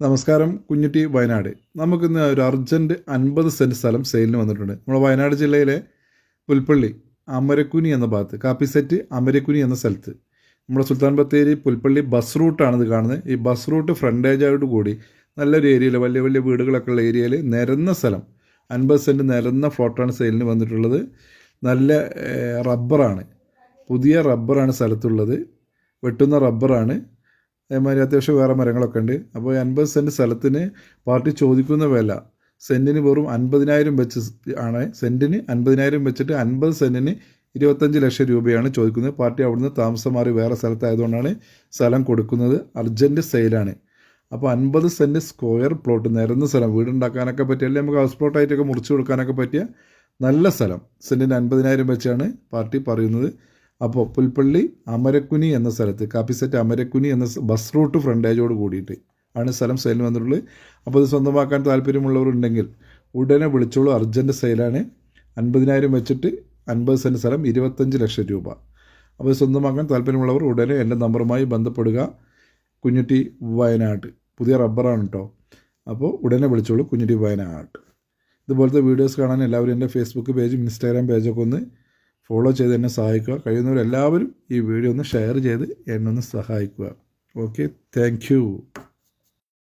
നമസ്കാരം കുഞ്ഞുട്ടി വയനാട്. നമുക്കിന്ന് ഒരു അർജന്റ് അൻപത് സെന്റ് സ്ഥലം സെയിലിന് വന്നിട്ടുണ്ട്. നമ്മുടെ വയനാട് ജില്ലയിലെ പുൽപ്പള്ളി അമരക്കുനി എന്ന ഭാഗത്ത് കാപ്പി സെറ്റ് അമരക്കുനി എന്ന സ്ഥലത്ത്. നമ്മുടെ സുൽത്താൻ ബത്തേരി പുൽപ്പള്ളി ബസ് റൂട്ടാണ് ഇത് കാണുന്നത്. ഈ ബസ് റൂട്ട് ഫ്രണ്ടേജായിട്ട് കൂടി നല്ലൊരു ഏരിയയിൽ വലിയ വലിയ വീടുകളൊക്കെ ഉള്ള ഏരിയയിൽ നിരന്ന സ്ഥലം അൻപത് സെന്റ് നിരന്ന ഫ്ലോട്ടാണ് സെയിലിന് വന്നിട്ടുള്ളത്. നല്ല റബ്ബറാണ്. പുതിയ റബ്ബറാണ് സ്ഥലത്തുള്ളത്. വെട്ടുന്ന റബ്ബറാണ്. അതേമാതിരി അത്യാവശ്യം വേറെ മരങ്ങളൊക്കെ ഉണ്ട്. അപ്പോൾ അൻപത് സെന്റ് സ്ഥലത്തിന് പാർട്ടി ചോദിക്കുന്ന വില സെന്റിന് വെറും അൻപതിനായിരം വെച്ച് ആണ്. സെന്റിന് അൻപതിനായിരം വെച്ചിട്ട് അൻപത് സെന്റിന് ഇരുപത്തഞ്ച് ലക്ഷം രൂപയാണ് ചോദിക്കുന്നത്. പാർട്ടി അവിടുന്ന് താമസം മാറി വേറെ സ്ഥലത്തായതുകൊണ്ടാണ് സ്ഥലം കൊടുക്കുന്നത്. അർജന്റ് സെയിലാണ്. അപ്പോൾ അൻപത് സെന്റ് സ്ക്വയർ പ്ലോട്ട് നിരന്ന സ്ഥലം വീടുണ്ടാക്കാനൊക്കെ പറ്റിയ അല്ലെങ്കിൽ നമുക്ക് ഹൗസ് പ്ലോട്ടായിട്ടൊക്കെ മുറിച്ച് കൊടുക്കാനൊക്കെ പറ്റിയ നല്ല സ്ഥലം സെന്റിന് അൻപതിനായിരം വെച്ചാണ് പാർട്ടി പറയുന്നത്. അപ്പോൾ പുൽപ്പള്ളി അമരക്കുനി എന്ന സ്ഥലത്ത് കാപ്പിസെറ്റ് അമരക്കുനി എന്ന ബസ് റൂട്ട് ഫ്രണ്ടേജോട് കൂടിയിട്ട് ആണ് സ്ഥലം സെയിൽ വന്നിട്ടുള്ളത്. അപ്പോൾ ഇത് സ്വന്തമാക്കാൻ താല്പര്യമുള്ളവരുണ്ടെങ്കിൽ ഉടനെ വിളിച്ചോളൂ. അർജന്റ് സെയിലാണ്. അൻപതിനായിരം വെച്ചിട്ട് അൻപത് സെന്റ് സ്ഥലം ഇരുപത്തഞ്ച് ലക്ഷം രൂപ. അപ്പോൾ സ്വന്തമാക്കാൻ താല്പര്യമുള്ളവർ ഉടനെ എന്റെ നമ്പറുമായി ബന്ധപ്പെടുക. കുഞ്ഞുട്ടി വയനാട്. പുതിയ റബ്ബറാണ് കേട്ടോ അപ്പോൾ ഉടനെ വിളിച്ചോളൂ. കുഞ്ഞുട്ടി വയനാട്. ഇതുപോലത്തെ വീഡിയോസ് കാണാൻ എല്ലാവരും എന്റെ ഫേസ്ബുക്ക് പേജും ഇൻസ്റ്റാഗ്രാം പേജൊക്കെ ഒന്ന് ഫോളോ ചെയ്ത് എന്നെ സഹായിക്കുക. കഴിയുന്നവരെല്ലാവരും ഈ വീഡിയോ ഒന്ന് ഷെയർ ചെയ്ത് എന്നെ ഒന്ന് സഹായിക്കുക. Okay thank